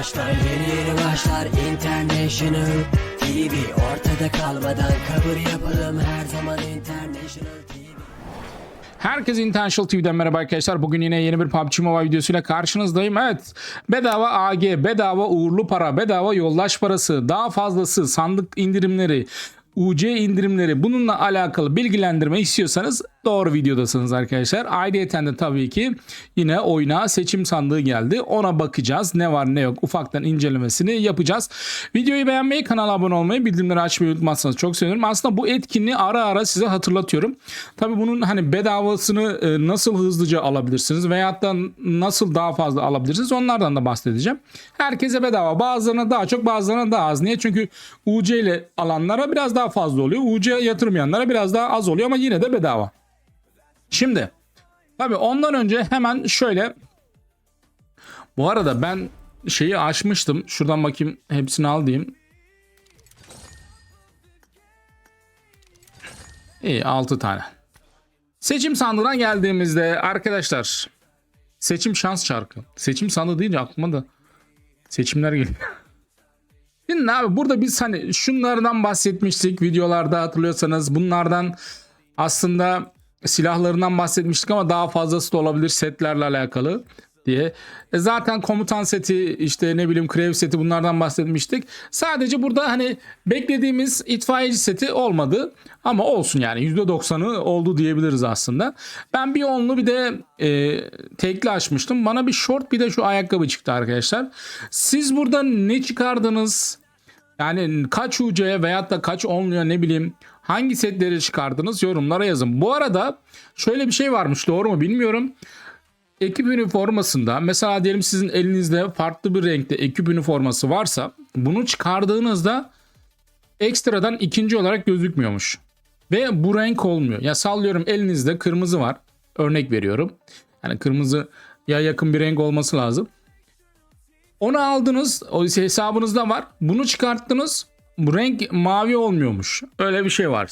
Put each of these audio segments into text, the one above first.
başlar Yeni yeni başlar International TV Ortada kalmadan kabul yapalım Her zaman International TV Herkese International TV'den merhaba arkadaşlar. Bugün yine yeni bir PUBG Mobile videosuyla karşınızdayım. Evet bedava AG, bedava uğurlu para, bedava yoldaş parası, daha fazlası, sandık indirimleri, UC indirimleri bununla alakalı bilgilendirme istiyorsanız doğru videodasınız arkadaşlar. Ayrıyeten de tabii ki yine oyuna seçim sandığı geldi. Ona bakacağız. Ne var ne yok ufaktan incelemesini yapacağız. Videoyu beğenmeyi, kanala abone olmayı, bildirimleri açmayı unutmazsanız çok sevinirim. Aslında bu etkinliği ara ara size hatırlatıyorum. Tabii bunun hani bedavasını e, nasıl hızlıca alabilirsiniz veyahut da nasıl daha fazla alabilirsiniz onlardan da bahsedeceğim. Herkese bedava. Bazılarına daha çok bazılarına daha az. Niye? Çünkü UC ile alanlara biraz daha fazla oluyor. UC yatırmayanlara biraz daha az oluyor ama yine de bedava. Şimdi tabii ondan önce hemen şöyle bu arada ben şeyi açmıştım. Şuradan bakayım hepsini al diyeyim. İyi 6 tane. Seçim sandığına geldiğimizde arkadaşlar seçim şans çarkı. Seçim sandığı deyince aklıma da seçimler geliyor. Şimdi abi burada biz hani şunlardan bahsetmiştik videolarda hatırlıyorsanız bunlardan aslında silahlarından bahsetmiştik ama daha fazlası da olabilir setlerle alakalı diye. E zaten komutan seti işte ne bileyim krev seti bunlardan bahsetmiştik. Sadece burada hani beklediğimiz itfaiyeci seti olmadı ama olsun yani %90'ı oldu diyebiliriz aslında. Ben bir onlu bir de e, tekli açmıştım. Bana bir short bir de şu ayakkabı çıktı arkadaşlar. Siz burada ne çıkardınız? Yani kaç UC'ye veyahut da kaç onluya ne bileyim hangi setleri çıkardınız yorumlara yazın. Bu arada şöyle bir şey varmış doğru mu bilmiyorum. Ekip üniformasında mesela diyelim sizin elinizde farklı bir renkte ekip üniforması varsa bunu çıkardığınızda ekstradan ikinci olarak gözükmüyormuş. Ve bu renk olmuyor. Ya sallıyorum elinizde kırmızı var. Örnek veriyorum. Yani kırmızı ya yakın bir renk olması lazım. Onu aldınız. O hesabınızda var. Bunu çıkarttınız. Bu renk mavi olmuyormuş. Öyle bir şey var.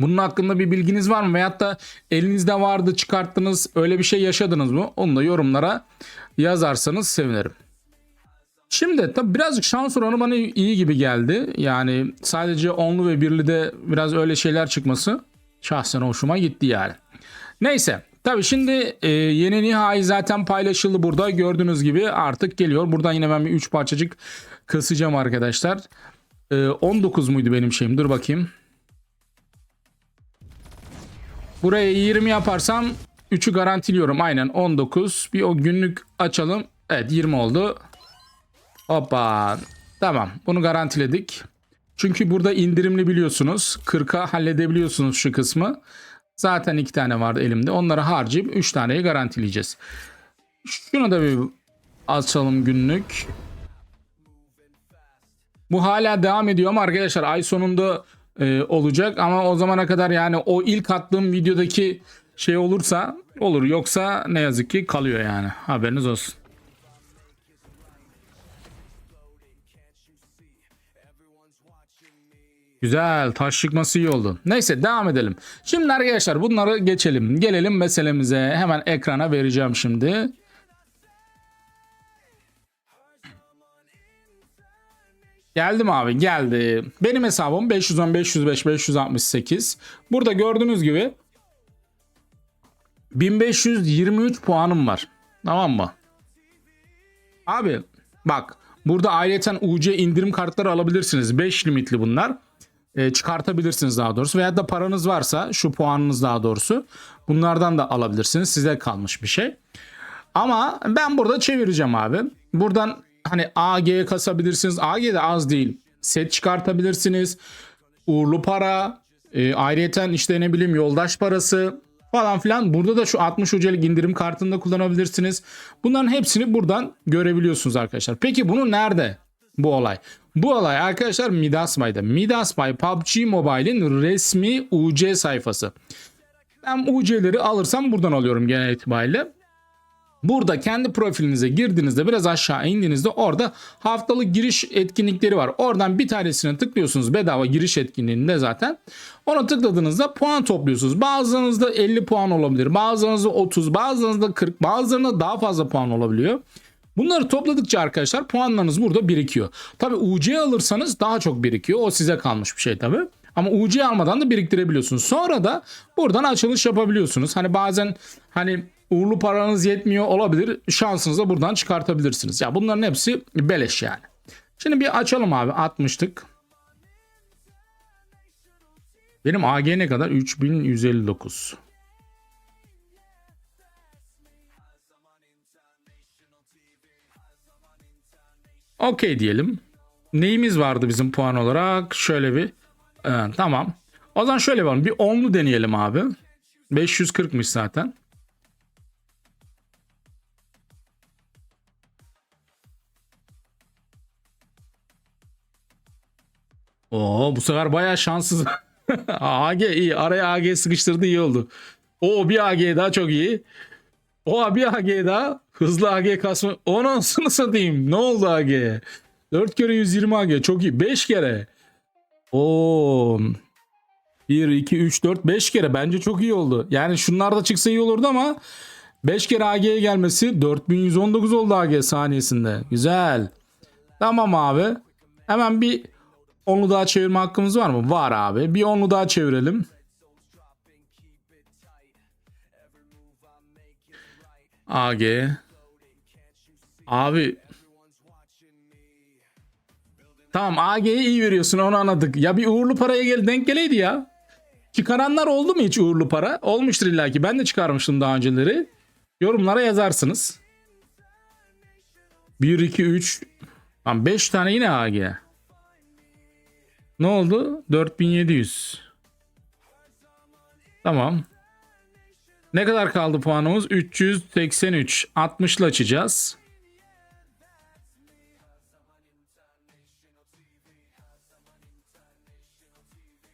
Bunun hakkında bir bilginiz var mı? Veyahut da elinizde vardı çıkarttınız. Öyle bir şey yaşadınız mı? Onu da yorumlara yazarsanız sevinirim. Şimdi tabi birazcık şans oranı bana iyi gibi geldi. Yani sadece onlu ve birli de biraz öyle şeyler çıkması şahsen hoşuma gitti yani. Neyse Tabii şimdi e, yeni nihai zaten paylaşıldı burada. Gördüğünüz gibi artık geliyor. Buradan yine ben bir 3 parçacık kısacağım arkadaşlar. E, 19 muydu benim şeyim? Dur bakayım. Buraya 20 yaparsam 3'ü garantiliyorum. Aynen 19. Bir o günlük açalım. Evet 20 oldu. Hoppa. Tamam bunu garantiledik. Çünkü burada indirimli biliyorsunuz. 40'a halledebiliyorsunuz şu kısmı. Zaten iki tane vardı elimde. Onları harcayıp 3 taneyi garantileyeceğiz. Şunu da bir açalım günlük. Bu hala devam ediyor ama arkadaşlar ay sonunda e, olacak ama o zamana kadar yani o ilk attığım videodaki şey olursa olur yoksa ne yazık ki kalıyor yani haberiniz olsun. Güzel taş çıkması iyi oldu. Neyse devam edelim. Şimdi arkadaşlar bunları geçelim. Gelelim meselemize. Hemen ekrana vereceğim şimdi. Geldi mi abi? Geldi. Benim hesabım 510, 505, 568. Burada gördüğünüz gibi 1523 puanım var. Tamam mı? Abi bak burada ayrıca UC indirim kartları alabilirsiniz. 5 limitli bunlar e, çıkartabilirsiniz daha doğrusu. Veya da paranız varsa şu puanınız daha doğrusu bunlardan da alabilirsiniz. Size kalmış bir şey. Ama ben burada çevireceğim abi. Buradan hani AG kasabilirsiniz. AG de az değil. Set çıkartabilirsiniz. Uğurlu para. E, ayrıyeten işte ne bileyim yoldaş parası falan filan. Burada da şu 60 ucelik indirim kartını da kullanabilirsiniz. Bunların hepsini buradan görebiliyorsunuz arkadaşlar. Peki bunu nerede bu olay? Bu olay arkadaşlar Midas Bay'da. Midas Bay PUBG Mobile'in resmi UC sayfası. Ben UC'leri alırsam buradan alıyorum genel itibariyle. Burada kendi profilinize girdiğinizde biraz aşağı indiğinizde orada haftalık giriş etkinlikleri var. Oradan bir tanesine tıklıyorsunuz bedava giriş etkinliğinde zaten. Ona tıkladığınızda puan topluyorsunuz. Bazılarınızda 50 puan olabilir. Bazılarınızda 30, bazılarınızda 40, bazılarında daha fazla puan olabiliyor. Bunları topladıkça arkadaşlar puanlarınız burada birikiyor. Tabi UC alırsanız daha çok birikiyor. O size kalmış bir şey tabi. Ama UC almadan da biriktirebiliyorsunuz. Sonra da buradan açılış yapabiliyorsunuz. Hani bazen hani uğurlu paranız yetmiyor olabilir. Şansınızı da buradan çıkartabilirsiniz. Ya bunların hepsi beleş yani. Şimdi bir açalım abi 60'tık. Benim AG ne kadar? 3159. Okey diyelim. Neyimiz vardı bizim puan olarak? Şöyle bir. Evet, tamam. O zaman şöyle yapalım. Bir onlu deneyelim abi. 540'mış zaten. Oo bu sefer bayağı şanssız. AG iyi. Araya AG sıkıştırdı iyi oldu. O bir AG daha çok iyi. O bir AG daha. Hızlı AG kasma. Onun satayım. Ne oldu AG? 4 kere 120 AG. Çok iyi. 5 kere. Oo. 1, 2, 3, 4, 5 kere. Bence çok iyi oldu. Yani şunlar da çıksa iyi olurdu ama 5 kere AG'ye gelmesi 4119 oldu AG saniyesinde. Güzel. Tamam abi. Hemen bir onlu daha çevirme hakkımız var mı? Var abi. Bir onlu daha çevirelim. AG. Abi. Tamam AG'ye iyi veriyorsun onu anladık. Ya bir uğurlu paraya gel denk geleydi ya. Çıkaranlar oldu mu hiç uğurlu para? Olmuştur illaki. Ben de çıkarmıştım daha önceleri. Yorumlara yazarsınız. 1 2 3 Tamam 5 tane yine AG. Ne oldu? 4700. Tamam. Ne kadar kaldı puanımız? 383. 60 ile açacağız.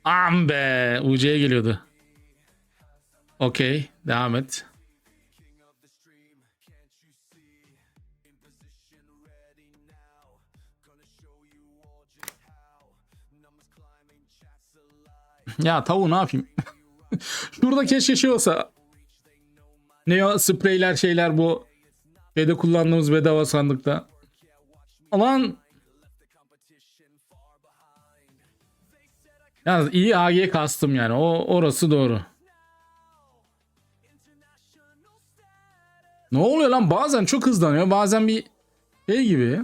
Am be. UC'ye geliyordu. Okey. Devam et. Ya tavuğu ne yapayım? Şurada keşke şey olsa. Ne o spreyler şeyler bu şeyde kullandığımız bedava sandıkta. Alan Yalnız iyi AG kastım yani. O orası doğru. Ne oluyor lan? Bazen çok hızlanıyor. Bazen bir şey gibi.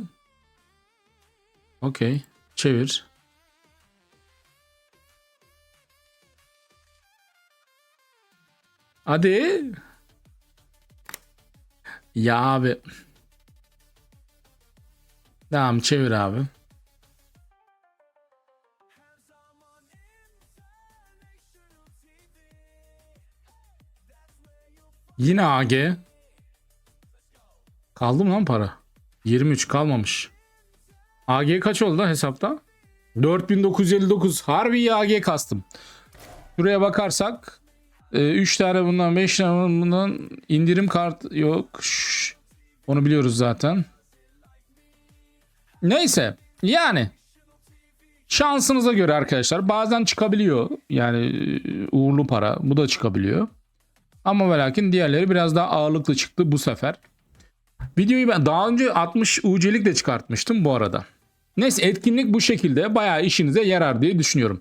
Okey. Çevir. Hadi. Ya abi. Tamam çevir abi. Yine AG. Kaldı mı lan para? 23 kalmamış. AG kaç oldu hesapta? 4959. Harbi AG kastım. Şuraya bakarsak 3 tane bundan 5 tane bundan indirim kart yok. Onu biliyoruz zaten. Neyse yani şansınıza göre arkadaşlar bazen çıkabiliyor. Yani e, uğurlu para bu da çıkabiliyor. Ama ve lakin diğerleri biraz daha ağırlıklı çıktı bu sefer. Videoyu ben daha önce 60 UC'lik de çıkartmıştım bu arada. Neyse etkinlik bu şekilde bayağı işinize yarar diye düşünüyorum.